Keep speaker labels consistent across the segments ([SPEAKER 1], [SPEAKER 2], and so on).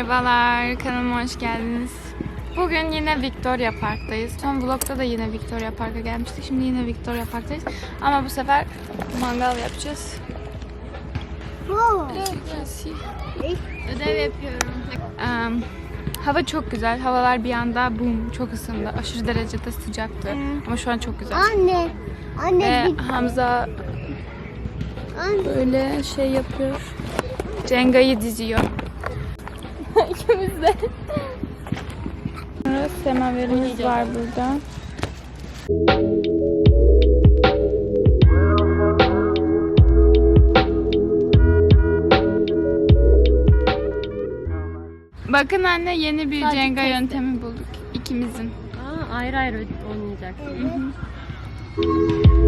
[SPEAKER 1] Merhabalar, kanalıma hoş geldiniz. Bugün yine Victoria Park'tayız. Son vlogda da yine Victoria Park'a gelmiştik. Şimdi yine Victoria Park'tayız. Ama bu sefer mangal yapacağız.
[SPEAKER 2] Ödev yapıyorum.
[SPEAKER 1] Hava çok güzel. Havalar bir anda boom çok ısındı. Aşırı derecede sıcaktı. Ama şu an çok güzel.
[SPEAKER 2] Anne. Anne.
[SPEAKER 1] Ve Hamza
[SPEAKER 2] Anne.
[SPEAKER 1] böyle şey yapıyor. Cenga'yı diziyor. İkimiz de. Sonra semaverimiz var burada. Bakın anne yeni bir
[SPEAKER 2] Sadece
[SPEAKER 1] Jenga
[SPEAKER 2] testi.
[SPEAKER 1] yöntemi bulduk ikimizin.
[SPEAKER 3] Aa, ayrı ayrı oynayacaksın.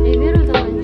[SPEAKER 3] E ver o zaman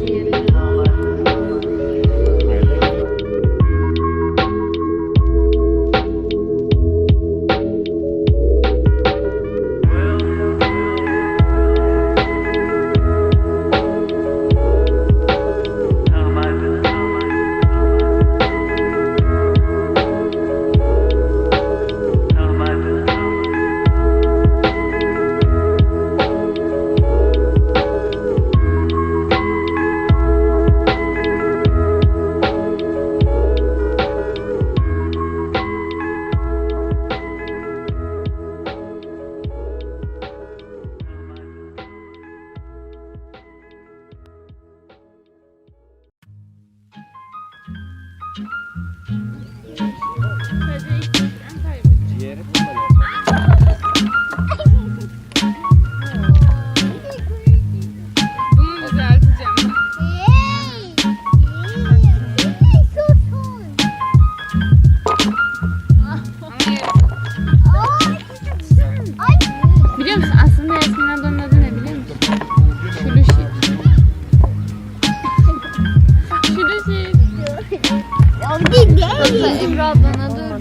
[SPEAKER 2] Değil.
[SPEAKER 1] Ebru ablanın adı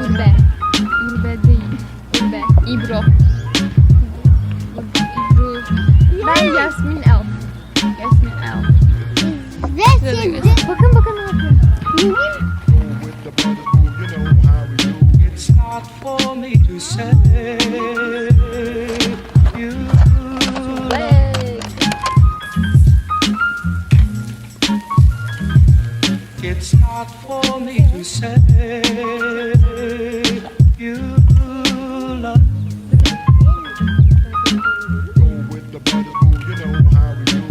[SPEAKER 1] Urbe. Urbe değil. Urbe. İbro. İbro. Ben Yasmin El. Yasmin El.
[SPEAKER 2] Ve şimdi bakın bakın ne yapıyor.
[SPEAKER 4] with the brothers who you know how we do.
[SPEAKER 5] It's not for me to say Not for me to say you love
[SPEAKER 4] Go with the you know how we do.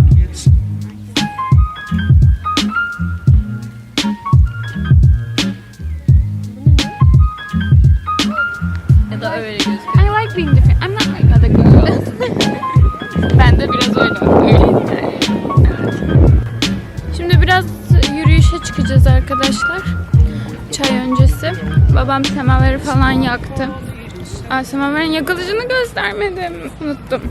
[SPEAKER 1] I like being different. Babam semaveri falan yaktı. Aa, semaverin yakılışını göstermedim. Unuttum.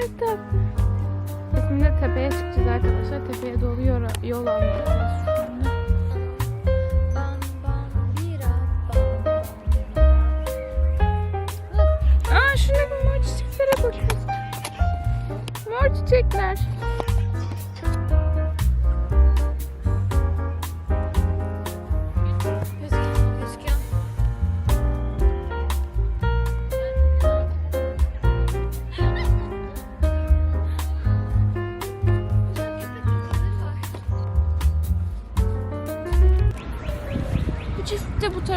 [SPEAKER 1] Çok tatlı. Şimdi tepeye çıkacağız arkadaşlar. Tepeye doğru yol, yol almayacağız şuna bir mor çiçeklere bakın. Mor çiçekler.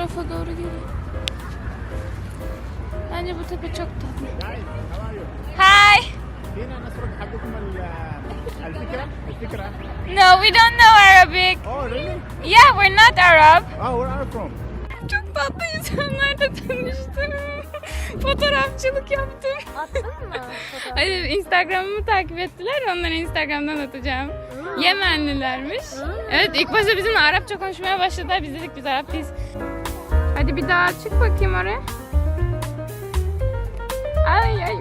[SPEAKER 1] tarafa doğru geliyor. Bence bu tepe çok tatlı. Hi. No, we don't know Arabic.
[SPEAKER 6] Oh, really?
[SPEAKER 1] Yeah, we're not Arab.
[SPEAKER 6] Oh, where are you from?
[SPEAKER 1] Çok tatlı insanlarla tanıştım. Fotoğrafçılık yaptım.
[SPEAKER 2] Attın mı?
[SPEAKER 1] Instagram'ımı takip ettiler. Onları Instagram'dan atacağım. Hmm. Yemenlilermiş. Hmm. Evet, ilk başta bizimle Arapça konuşmaya başladılar. Biz dedik biz Arap değiliz. Hadi bir daha çık bakayım oraya. Ay ay.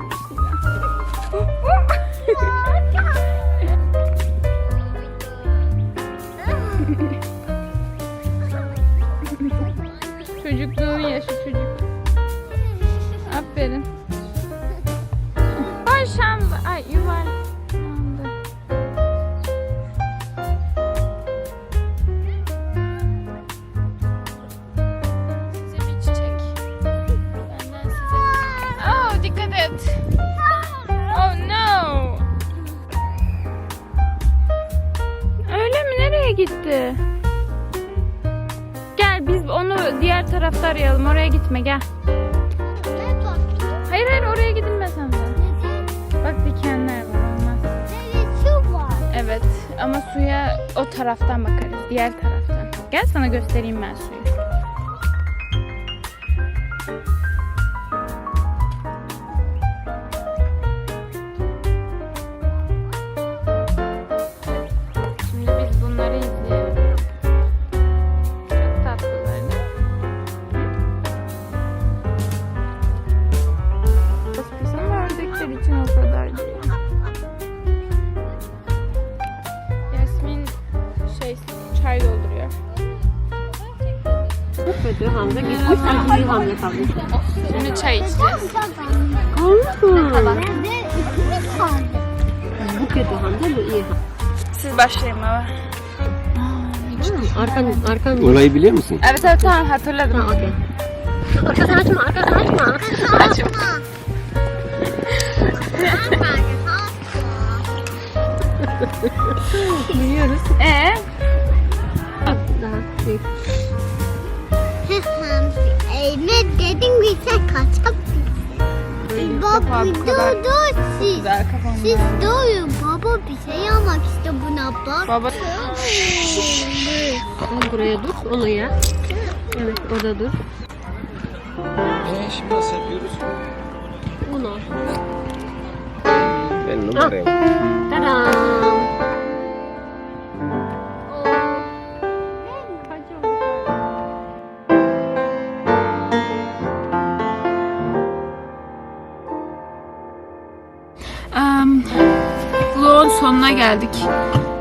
[SPEAKER 1] Çocukluğun yaşı çocuk. Aferin. Hamza. Ay gitti. Gel biz onu diğer tarafta arayalım. Oraya gitme gel. Hayır hayır oraya gidilmez hem de. Bak dikenler var olmaz.
[SPEAKER 2] Evet
[SPEAKER 1] ama suya o taraftan bakarız. Diğer taraftan. Gel sana göstereyim ben suyu.
[SPEAKER 3] Kötü Hamza gitmiş sadece bir Hamza kalmış.
[SPEAKER 1] Şimdi çay içeceğiz.
[SPEAKER 3] Kalsın.
[SPEAKER 2] Ben de ikimiz kaldı.
[SPEAKER 3] Bu kötü Hamza bu iyi.
[SPEAKER 1] Siz başlayın baba.
[SPEAKER 3] Arkan, arkan.
[SPEAKER 7] Orayı biliyor musun?
[SPEAKER 1] Evet evet tamam hatırladım.
[SPEAKER 3] Ha okey. Arkasını açma, arkasını açma.
[SPEAKER 1] Açım.
[SPEAKER 3] Biliyoruz.
[SPEAKER 1] Ee?
[SPEAKER 3] Daha büyük.
[SPEAKER 2] Eyme dedim ki sen kaçak Baba
[SPEAKER 1] bu kadar
[SPEAKER 2] dur dur siz.
[SPEAKER 1] Güzel.
[SPEAKER 2] Siz durun baba bir şey almak işte buna bak.
[SPEAKER 1] Baba
[SPEAKER 3] Sen buraya dur, onu ya. Evet, orada dur.
[SPEAKER 7] Ee, şimdi nasıl yapıyoruz?
[SPEAKER 3] Bunu.
[SPEAKER 7] Ben numarayım.
[SPEAKER 3] Tadam.
[SPEAKER 1] Sonuna geldik.